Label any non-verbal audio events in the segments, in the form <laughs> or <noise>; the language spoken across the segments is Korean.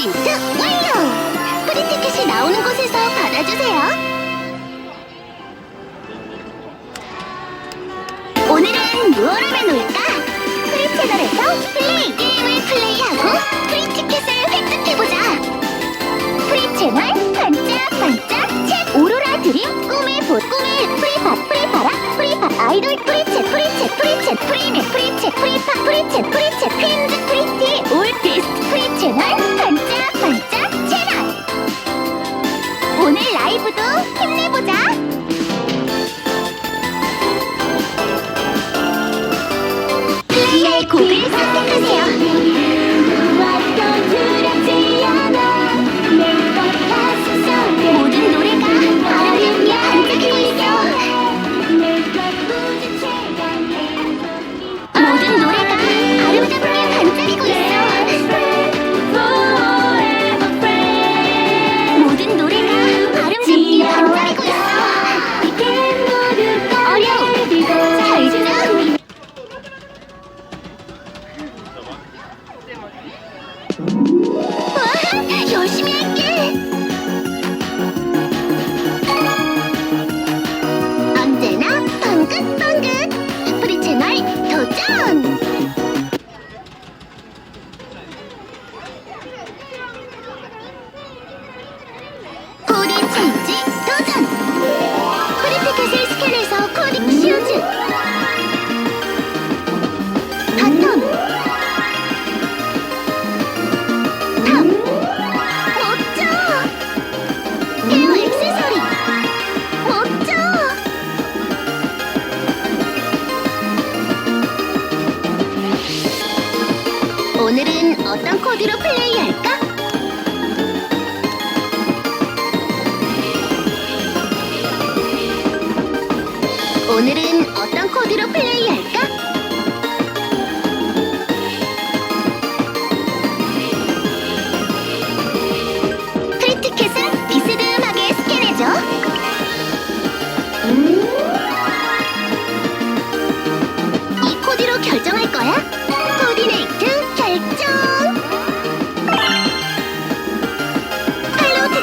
프린트 완료! 프리티켓이 나오는 곳에서 받아주세요. 오늘은 무엇을 해놓을까? 프리 채널에서 플레이 게임을 플레이하고 프리 티켓을 획득해보자. 프리 채널 반짝반짝 책 오로라 드림 꿈의 보 꿈의 프리팟 프리파라 프리팟 아이돌 프리챗 프리챗 프리챗 프리메 프리챗 프리팟 프리챗 프리챗 퀸즈 프리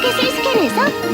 할로우 티켓을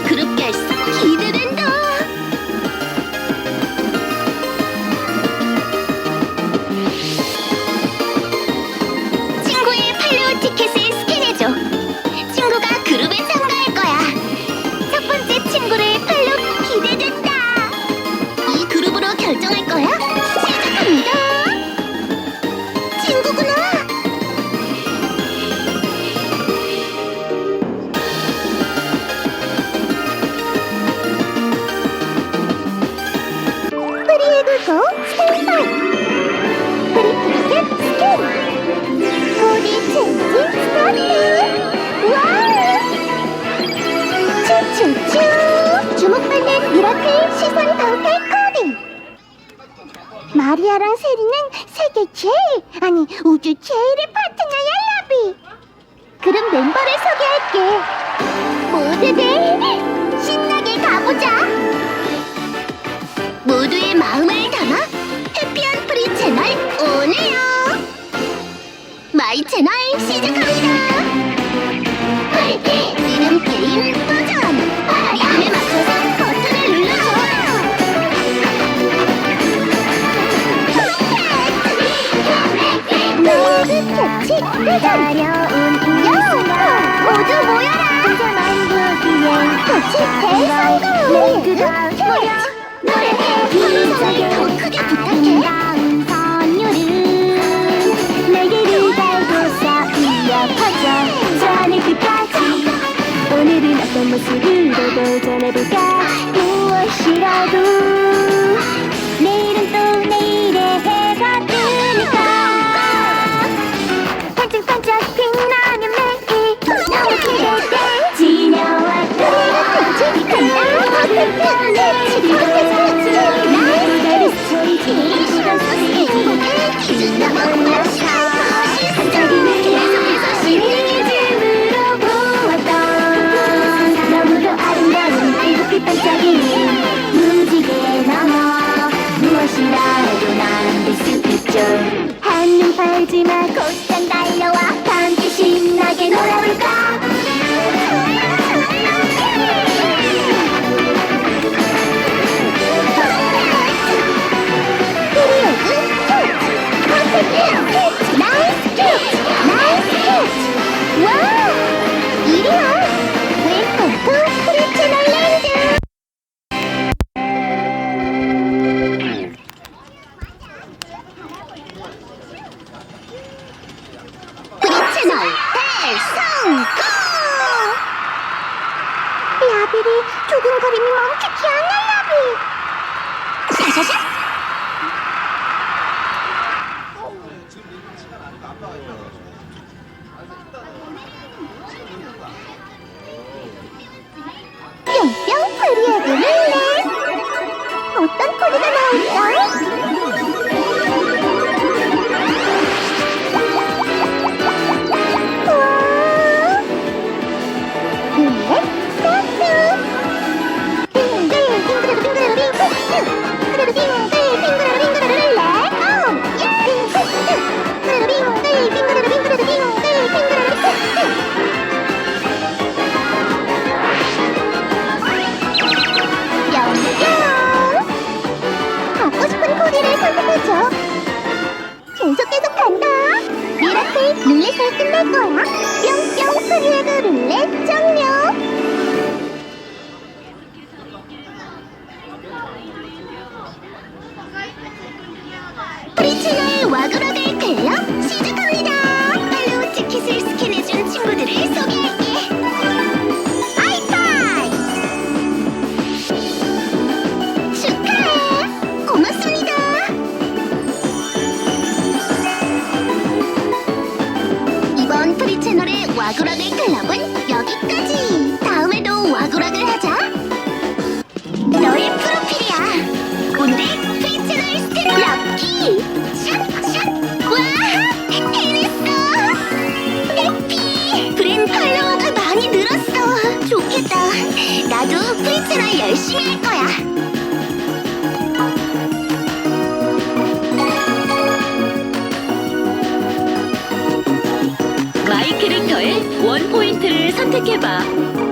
미라클 시선 강탈 코딩 마리아랑 세리는 세계 제일 아니 우주 제일의 파트너야 라비. 그럼 멤버를 소개할게. 모두들 신나게 가보자. 모두의 마음을 담아 해피한 프리 채널 오네요. 마이 채널 시작합니다! <laughs> 이름 게임 모여! 노래해! 방송을 더 크게 부탁해! 내게를 달고서 이어퍼져 저 하늘 끝까지 오늘은 어떤 모습으로 도전해볼까 小心 룰렛에 끝날 거야. 뿅뿅 스르르 룰렛 정렬. 와그락의 클럽은 여기까지. 다음에도 와그락을 하자. 너의 프로필이야. 오늘의 페이채널 스테라 럭키. 샷샷. 와, 해냈어. 해피. 브랜 팔로워가 많이 늘었어. 좋겠다. 나도 페이채널 열심히 할 거야. 원 포인트를 선택해봐.